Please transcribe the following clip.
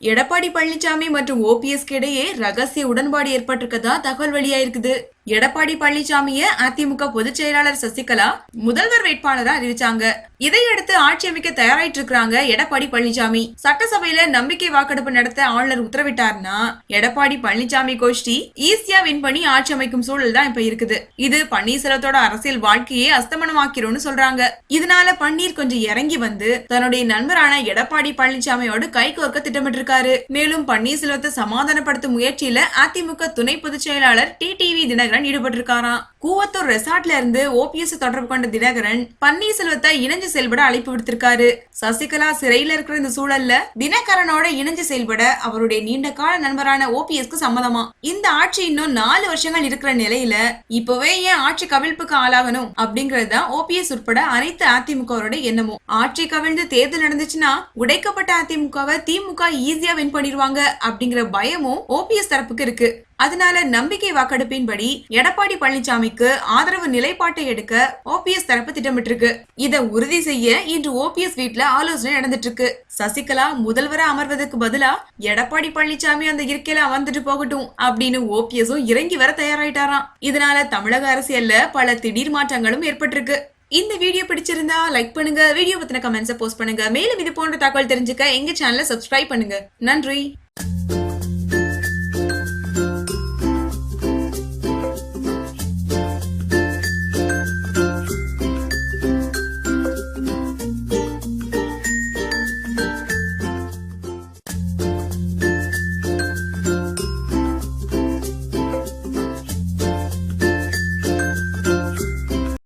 எடப்பாடி பழனிசாமி மற்றும் ஓபிஎஸ்க்கு இடையே ரகசிய உடன்பாடு ஏற்பட்டிருக்கதா தகவல் வெளியாயிருக்குது. எடப்பாடி பழனிசாமிய அதிமுக பொதுச் செயலாளர் சசிகலா முதல்வர் வேட்பாளரா அறிவிச்சாங்க. இதையடுத்து ஆட்சி அமைக்க தயாராயிட்டு இருக்கிறாங்க எடப்பாடி பழனிசாமி. சட்டசபையில நம்பிக்கை வாக்கெடுப்பு நடத்த ஆளுநர் உத்தரவிட்டார்னா எடப்பாடி பழனிசாமி கோஷ்டி ஈஸியா வின் பண்ணி ஆட்சி அமைக்கும் சூழல் தான் இப்ப இருக்குது. இது பன்னீர்செல்வத்தோட அரசியல் வாழ்க்கையே அஸ்தமனமாக்கிறோம்னு சொல்றாங்க. இதனால பன்னீர் கொஞ்சம் இறங்கி வந்து தன்னுடைய நண்பரான எடப்பாடி பழனிசாமியோடு கை கோர்க்க திட்டமிட்டிருக்காரு. மேலும் பன்னீர்செல்வத்தை சமாதானப்படுத்தும் முயற்சியில அதிமுக துணை பொதுச் செயலாளர் டி டிவி தினகரன் ஈடுபட்டிருக்காராம். கூவத்தூர் ரெசார்ட்ல இருந்து ஓபிஎஸ் தொடர்பு கொண்ட தினகரன் பன்னீர்செல்வத்தை இணைஞ்சு செயல்பட அழைப்பு விடுத்திருக்காரு. சசிகலா சிறையில இருக்கிற இந்த சூழல்ல தினகரனோட இணைஞ்சு செயல்பட அவருடைய நீண்ட கால நண்பரான ஓபிஎஸ்க்கு சம்மதமா? இந்த ஆட்சி இன்னும் நாலு வருஷங்கள் இருக்கிற நிலையில இப்பவே ஏன் ஆட்சி கவிழ்ப்புக்கு ஆளாகணும் அப்படிங்கறதுதான் ஓபிஎஸ் உட்பட அனைத்து அதிமுகவோட எண்ணமும் ஆட்சி கவிழ்ந்து தேர்தல் நடந்துச்சுன்னா உடைக்கப்பட்ட அதிமுகவை திமுக ஈஸியா வின் பண்ணிடுவாங்க அப்படிங்கிற பயமும் ஓபிஎஸ் தரப்புக்கு இருக்கு. அதனால நம்பிக்கை வாக்கெடுப்பின்படி எடப்பாடி பழனிசாமிக்கு ஆதரவு நிலைப்பாட்டை எடுக்க ஓபிஎஸ் தரப்பு திட்டமிட்டிருக்கு. இதை உறுதி செய்ய இன்று ஓபிஎஸ் வீட்ல ஆலோசனை நடந்துட்டு இருக்கு சசிகலா முதல்வரா அமர்வதற்கு பதிலா எடப்பாடி பழனிசாமி அந்த இருக்கையில அமர்ந்துட்டு போகட்டும் அப்படின்னு ஓபிஎஸும் இறங்கி வர தயாராயிட்டாராம். இதனால தமிழக அரசியல்ல பல திடீர் மாற்றங்களும் ஏற்பட்டிருக்கு. இந்த வீடியோ பிடிச்சிருந்தா லைக் பண்ணுங்க வீடியோ பத்தின கமெண்ட்ஸை போஸ்ட் பண்ணுங்க. மேலும் இது போன்ற தகவல் தெரிஞ்சுக்க எங்க சேனலை சப்ஸ்கிரைப் பண்ணுங்க. நன்றி.